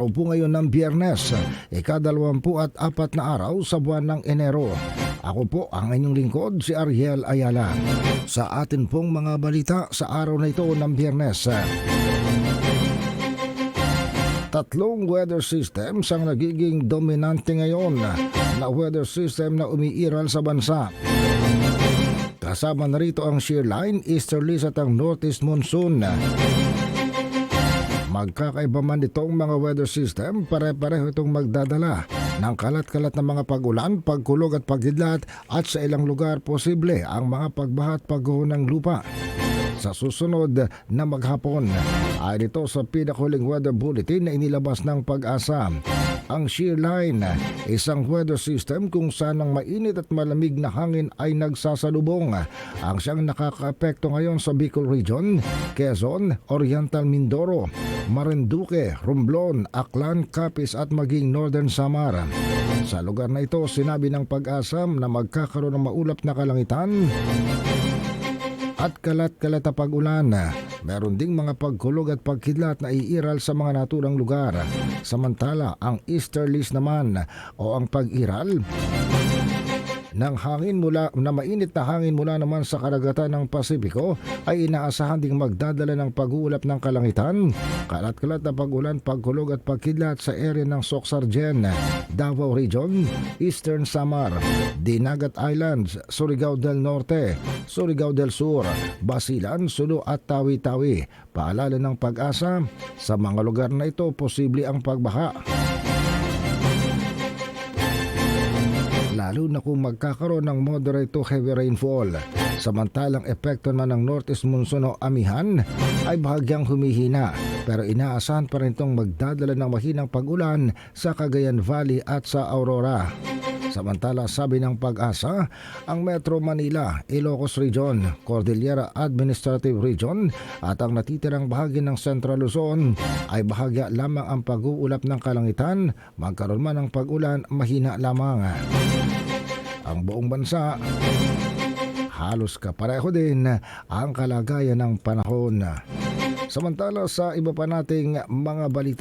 Araw po ngayon ng biyernes, ikadalawampu at apat na araw sa buwan ng Enero. Ako po ang inyong lingkod, si Ariel Ayala. Sa atin pong mga balita sa araw na ito ng biyernes. Tatlong weather systems ang nagiging dominante ngayon na weather system na umiiral sa bansa. Kasama na rito ang shear line, easterlies at ang northeast monsoon. Magkakaiba man itong mga weather system, pare-pareho itong magdadala ng kalat-kalat na mga pag-ulan, pagkulog at pagidlat at sa ilang lugar posible ang mga pagbaha at pagguho ng lupa. Sa susunod na maghapon, ay ito sa pinakuling weather bulletin na inilabas ng pag-asa. Ang shear line, isang weather system kung saan ang mainit at malamig na hangin ay nagsasalubong. Ang siyang nakakaapekto ngayon sa Bicol Region, Quezon, Oriental Mindoro, Marinduque, Romblon, Aklan, Capiz at maging Northern Samar. Sa lugar na ito, sinabi ng pag-asam na magkakaroon ng maulap na kalangitan at kalat-kalat na pag-ulan. Meron ding mga pagkulog at pagkidlat na iiral sa mga naturang lugar. Samantala, ang easterlies naman o ang pag-iral ng hangin mula na mainit na hangin mula naman sa karagatan ng Pasipiko ay inaasahan ding magdadala ng pag-uulap ng kalangitan, kalat-kalat na pag-ulan, pagkulog at pagkidlat sa area ng Soxargen, Davao Region, Eastern Samar, Dinagat Islands, Surigao del Norte, Surigao del Sur, Basilan, Sulu at Tawi-Tawi. Paalala ng pag-asa, sa mga lugar na ito posible ang pagbaha. Lalo na kung magkakaroon ng moderate to heavy rainfall. Samantalang epekto naman ng northeast monsoon o amihan ay bahagyang humihina pero inaasahan pa rin itong magdadala ng mahinang pag-ulan sa Cagayan Valley at sa Aurora. Samantala sabi ng pag-asa, ang Metro Manila, Ilocos Region, Cordillera Administrative Region at ang natitirang bahagi ng Central Luzon ay bahagya lamang ang pag-uulap ng kalangitan, magkaroon man ng pag-ulan, mahina lamang. Ang buong bansa, halos kapareho din ang kalagayan ng panahon. Samantala sa iba pa nating mga balita